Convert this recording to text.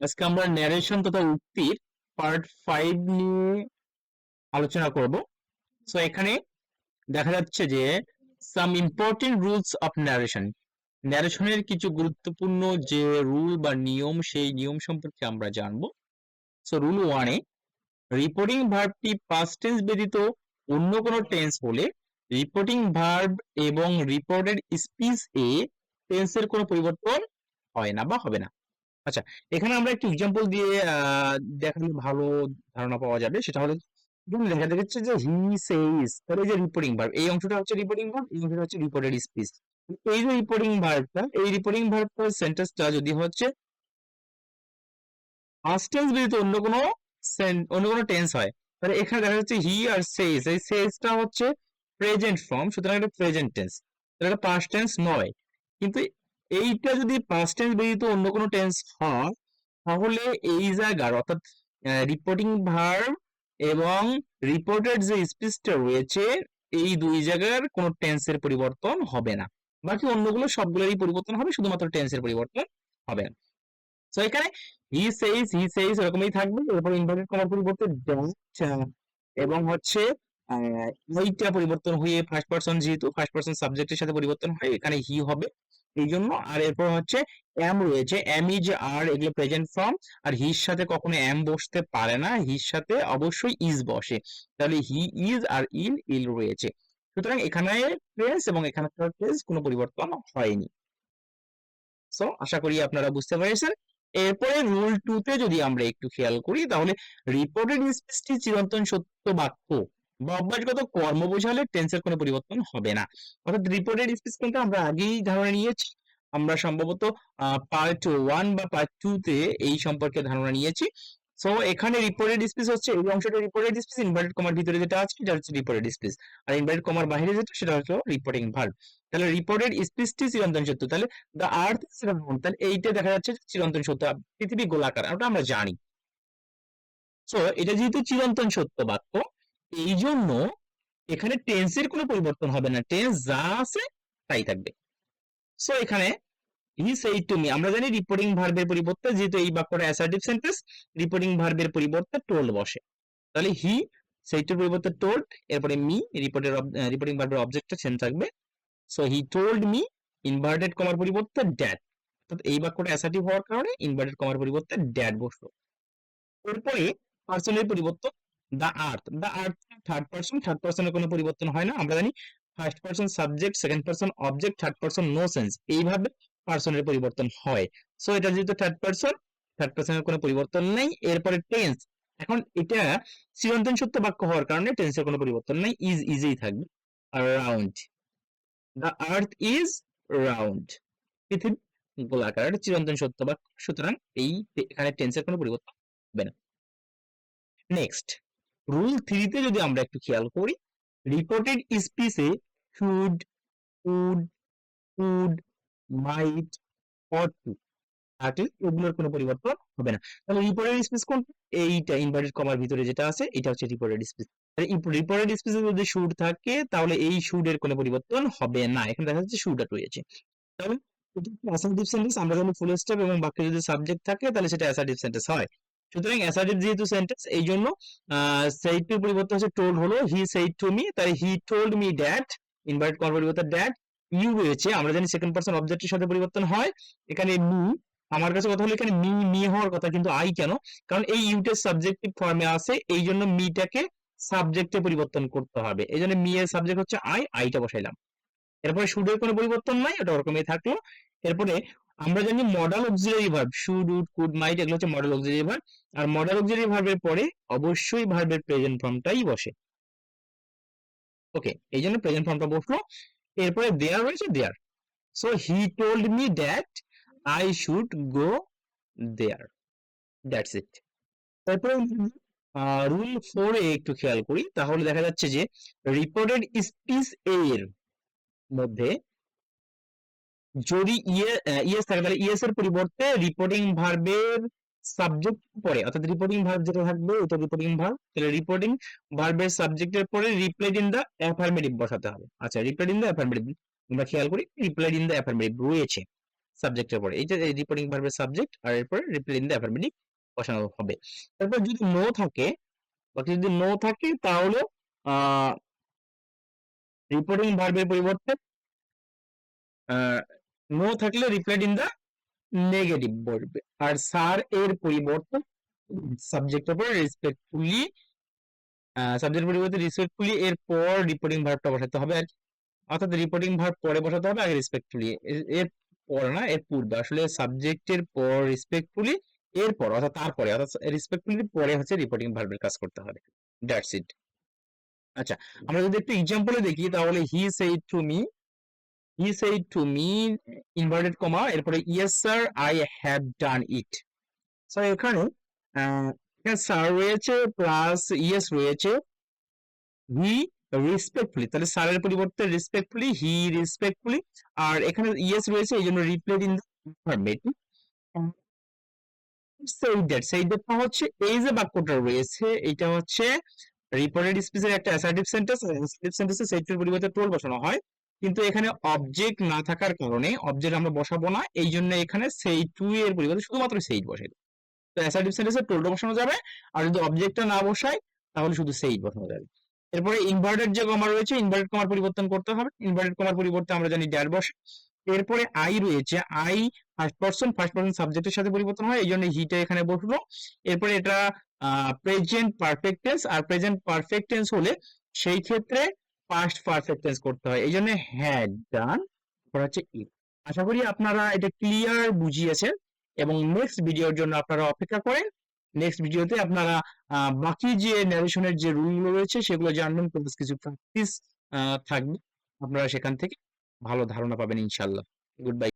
আজকে আমরা ন্যারেশন তথা উক্তির পার্ট ফাইভ নিয়ে আলোচনা করব। সো এখানে দেখা যাচ্ছে যে some important rules of narration ন্যারেশনের কিছু গুরুত্বপূর্ণ যে রুল বা নিয়ম, সেই নিয়ম সম্পর্কে আমরা জানব। সো রুল ওয়ানে রিপোর্টিং ভার্বটি পাস্ট টেন্স ব্যতীত অন্য কোনো টেন্স হলে রিপোর্টিং ভার্ব এবং রিপোর্টেড স্পিচ এ টেন্সের কোনো পরিবর্তন হয় না বা হবে না। আচ্ছা এখানে আমরা একটু এক্সাম্পল দিয়ে দেখালে ভালো ধারণা পাওয়া যাবে। সেটা হলো দেখা যাচ্ছে যে হি তাহলে যে রিপোর্টিং ভার্ব এই অংশটা হচ্ছে রিপোর্টিং ভার্ব এই অংশটা হচ্ছে রিপোর্টেড স্পিচ এই যে রিপোর্টিং ভার্বটা এই রিপোর্টিং ভার্বটার সেন্টেন্সটা যদি হচ্ছে পাস্ট টেন্স অন্য কোনো অন্য কোনো টেন্স হয়, তাহলে এখানে দেখা যাচ্ছে হি আর সেইস এই সেইসটা হচ্ছে প্রেজেন্ট ফর্ম সুতরাং এটা প্রেজেন্ট টেন্স এটা পাস্ট টেন্স নয়। কিন্তু এইটা যদি পাস্ট টেন্স ব্যতীত অন্য কোনো টেন্স হয়, তাহলে এই জায়গার, অর্থাৎ রিপোর্টিং ভার্ব এবং রিপোর্টেড যে স্পিচটা রয়েছে, এই দুই জায়গার কোনো টেন্সের পরিবর্তন হবে না। বাকি অন্যগুলো সবগুলোরই পরিবর্তন হবে, শুধুমাত্র টেন্সের পরিবর্তন হবে না। তো এখানে হি সেইস হি সেইস এরকমই থাকবে, এরপর ইনভার্টেড করার পরিবর্তে ড্যাট এবং হচ্ছে এইটা পরিবর্তন হয়ে ফার্স্ট পার্সন যেহেতু ফার্স্ট পার্সন সাবজেক্টের সাথে পরিবর্তন হয় এখানে হি হবে। এই জন্য আর এরপর হচ্ছে এম রয়েছে। এম ইজ আর এগুলো প্রেজেন্ট ফর্ম আর হির সাথে কখনো এম বসতে পারে না। হির সাথে অবশ্যই ইজ বসে। তাহলে হি ইজ আর ইল ইল রয়েছে। সুতরাং এখানে প্রেস এবং এখানকার প্রেস কোনো পরিবর্তন হয়নি। সো আশা করি আপনারা বুঝতে পেরেছেন। এরপরে রুল টু তে যদি আমরা একটু খেয়াল করি, তাহলে রিপোর্টেড স্পিচটি চিরন্তন সত্য বাক্য। বা অভ্যাসগত কর্ম বোঝালে টেন্সের কোনো পরিবর্তন হবে না। অর্থাৎ রিপোর্টেড স্পিচ কিন্তু আমরা আগেই ধারণা নিয়েছি। আমরা সম্ভবত পার্ট ওয়ান বা পার্ট টু তে এই সম্পর্কে ধারণা নিয়েছি। সো এখানে রিপোর্টেড স্পিচ হচ্ছে, এই অংশটা রিপোর্টেড স্পিচ ইনভার্টেড কমার ভিতরে যেটা আছে, সেটা হচ্ছে রিপোর্টেড স্পিচ আর ইনভার্টেড কমার বাইরে যেটা, সেটা হচ্ছে রিপোর্টিং ভার্ব তাহলে রিপোর্টেড স্পিচটি চিরন্তন সত্য। তাহলে দ্য আর্থ রাউন্ড তাহলে এইটা দেখা যাচ্ছে চিরন্তন সত্য। পৃথিবী গোলাকার, ওটা আমরা জানি। সো এটা যেহেতু চিরন্তন সত্য বাক্য এই জন্য এখানে টেন্সের কোনো পরিবর্তন হবে না। টেন্স যা আছে, তাই থাকবে। সো এখানে হি সেই টু মি আমরা জানি রিপোর্টিং ভার্বের পরিবর্তে, যেহেতু এই বাক্যটা অ্যাসার্টিভ সেন্টেন্স রিপোর্টিং ভার্বের পরিবর্তে টোল্ড বসে। তাহলে হি সেইটার পরিবর্তে টোল্ড এরপরে মি রিপোর্টের রিপোর্টিং ভার্বের অবজেক্টটা সেম থাকবে। So he told me inverted কমার পরিবর্তে ড্যাড অর্থাৎ এই বাক্যটা অ্যাসার্টিভ হওয়ার কারণে ইনভার্টেড কমার পরিবর্তে ড্যাড বসল। এরপরে পার্সনের পরিবর্তন the earth the earth third person third পার্সনের কোনো পরিবর্তন হয় না, আমরা জানি first person subject second person object third person no sense এইভাবে পার্সনের পরিবর্তন হয়। সো এটা যেহেতু থার্ড পার্সন থার্ড পার্সনের কোনো পরিবর্তন নেই, এরপরে টেন্স এখন এটা চিরন্তন সত্য বাক্য হওয়ার কারণে টেন্সের কোনো পরিবর্তন নেই ইজ ইজেই থাকবে round the earth is round পৃথিবী গোলাকার এটা চিরন্তন সত্য বাক্য, সুতরাং এই, এখানে টেন্সের কোনো পরিবর্তন হবে না। নেক্সট রুল থ্রিতে যদি আমরা একটু খেয়াল করি reported স্পিচে should would would might ought to কোনো পরিবর্তন হবে না। তাহলে রিপোর্টেড কোন? এইটা ইনভার্টেড কমার ভিতরে যেটা আছে, এটা হচ্ছে রিপোর্টেড স্পিচ রিপোর্টেড স্পিচে যদি শুড থাকে, তাহলে এই শুডের কোনো পরিবর্তন হবে না। এখানে দেখা যাচ্ছে শুড রয়েছে। তাহলে আমরা ফুল স্টপ এবং বাক্যে যদি সাবজেক্ট থাকে, তাহলে সেটা অ্যাসার্টিভ সেন্টেন্স হয়। সুতরাং অ্যাসার্টিভ যেহেতু সেন্টেন্স এই জন্য সেইটির পরিবর্তন হচ্ছে টোল্ড হলো হি সেইড টু মি তাই he told me that inverted করার পরিবর্তে দ্যাট ইউ রয়েছে আমরা জানি সেকেন্ড পার্সন অবজেক্টের সাথে পরিবর্তন হয়, এখানে মি আমার কাছে কথা হলো এখানে মি মি হওয়ার কথা, কিন্তু আই কেন? কারণ এই ইউটের সাবজেক্টিভ ফর্মে আছে এই জন্য মিটাকে সাবজেক্টে পরিবর্তন করতে হবে এই জন্য মি এর সাবজেক্ট হচ্ছে আই আইটা বসাইলাম। এরপরে শুডের কোনো পরিবর্তন নাই, ওটা ওরকমই থাকল। এরপরে আমরা জানি modal auxiliary verb should would could might এগুলো হচ্ছে মডেল অক্সিলারি ভার্ব আর মডেল অক্সিলারি ভার্বের পরে অবশ্যই ভার্বের প্রেজেন্ট ফর্মটাই বসে। ওকে এই জন্য প্রেজেন্ট ফর্মটা বসল। এরপরে দেয়ার রয়েছে there so he told me that I should go there that's it তারপরে রুল ফোর একটু খেয়াল করি। তাহলে দেখা যাচ্ছে যে রিপোর্টেড স্পিচ এর মধ্যে যদি ইয়ে ইয়েস থাকে, তাহলে ইয়েস এর পরিবর্তে রিপোর্টিং ভার্বের সাবজেক্ট পরে অর্থাৎ রিপোর্টিং ভার্ব যেটা থাকবে এটা রিপোর্টিং ভার্ব তাহলে রিপোর্টিং ভার্বের সাবজেক্টের পরে রিপ্লাইড ইন দা অ্যাফার্মেটিভ বসাতে হবে। আচ্ছা রিপ্লাইড ইন দা অ্যাফার্মেটিভ আমরা খেয়াল করি রিপ্লাইড ইন দা অ্যাফার্মেটিভ রয়েছে সাবজেক্টের পরে। এইটা রিপোর্টিং ভার্বের সাবজেক্ট আর এরপরে রিপ্লাই ইন দ্য অ্যাফার্মেটিভ বসানো হবে। তারপর যদি নো থাকে বাকি যদি নো থাকে, তাহলে রিপোর্টিং ভার্বের পরিবর্তে নো থাকলে রিপ্লাইড ইন দা নেগেটিভ বলবে আর স্যার এর পরিবর্তে সাবজেক্টের পরে রেসপেক্টফুলি সাবজেক্ট পরিবর্তে রেসপেক্টফুলি এর পর রিপোর্টিং ভার্বটা বসাতে হবে। আর অর্থাৎ রিপোর্টিং ভার্ব পরে বসাতে হবে, আগে রেসপেক্টফুলি এর পর না, এর পূর্বে। আসলে সাবজেক্টের পর রেসপেক্টফুলি এর পর, অর্থাৎ তারপরে, অর্থাৎ রেসপেক্টফুলি পরে হচ্ছে রিপোর্টিং ভার্বের কাজ করতে হবে। দ্যাটস ইট আচ্ছা আমরা যদি একটু এক্সাম্পলে দেখি, তাহলে he said to me he said to me inverted comma এরপরে yes sir I have done it sir এখানে স্যার রয়েছে প্লাস ইয়েস রয়েছে। হি রেসপেক্টফুলি তাহলে স্যারের পরিবর্তে রেসপেক্টফুলি হি রেসপেক্টফুলি আর এখানে ইয়েস রয়েছে, এই জন্য রিপ্লেড ইন ইনফরমেটিভ সেই দ্যাট সেই দ্যাটটা হচ্ছে, এই যে বাক্যটা রয়েছে, এটা হচ্ছে রিপোর্টেড স্পিচের একটা অ্যাসার্টিভ সেন্টেন্স অ্যাসার্টিভ সেন্টেন্সে পরিবর্তে টোল বসানো হয়। কিন্তু এখানে অবজেক্ট না থাকার কারণে অবজেক্ট আমরা বসাবো না এই জন্য এখানে সেই টু এর পরিবর্তে শুধুমাত্র সেই বসাই। তো অ্যাসার্টিভ সেন্টেন্সে টোলটা বসানো যাবে, আর যদি অবজেক্টটা না বসাই, তাহলে শুধু সেই বসানো যাবে। এরপরে ইনভার্টেড যে কমা রয়েছে ইনভার্টেড কমার পরিবর্তন করতে হবে। ইনভার্টেড কমার পরিবর্তে আমরা জানি ড্যাশ বসে। এরপরে আই রয়েছে I first person first person সাবজেক্টের সাথে পরিবর্তন হয় এই জন্য হিটা এখানে বসল। এরপরে এটা প্রেজেন্ট পারফেক্ট টেন্স আর প্রেজেন্ট পারফেক্ট টেন্স হলে সেই ক্ষেত্রে পাস্ট পারফেক্ট টেন্স করতে হয়। এই জন্য হ্যাড ডান হচ্ছে ইট আশা করি আপনারা এটা ক্লিয়ার বুঝিয়েছেন এবং নেক্সট ভিডিওর জন্য আপনারা অপেক্ষা করেন। নেক্সট ভিডিওতে আপনারা বাকি যে ন্যারেশনের যে রুলগুলো রয়েছে সেগুলো জানবেন প্লাস কিছু প্র্যাকটিস থাকবে। আপনারা সেখান থেকে ভালো ধারণা পাবেন ইনশাল্লাহ গুড বাই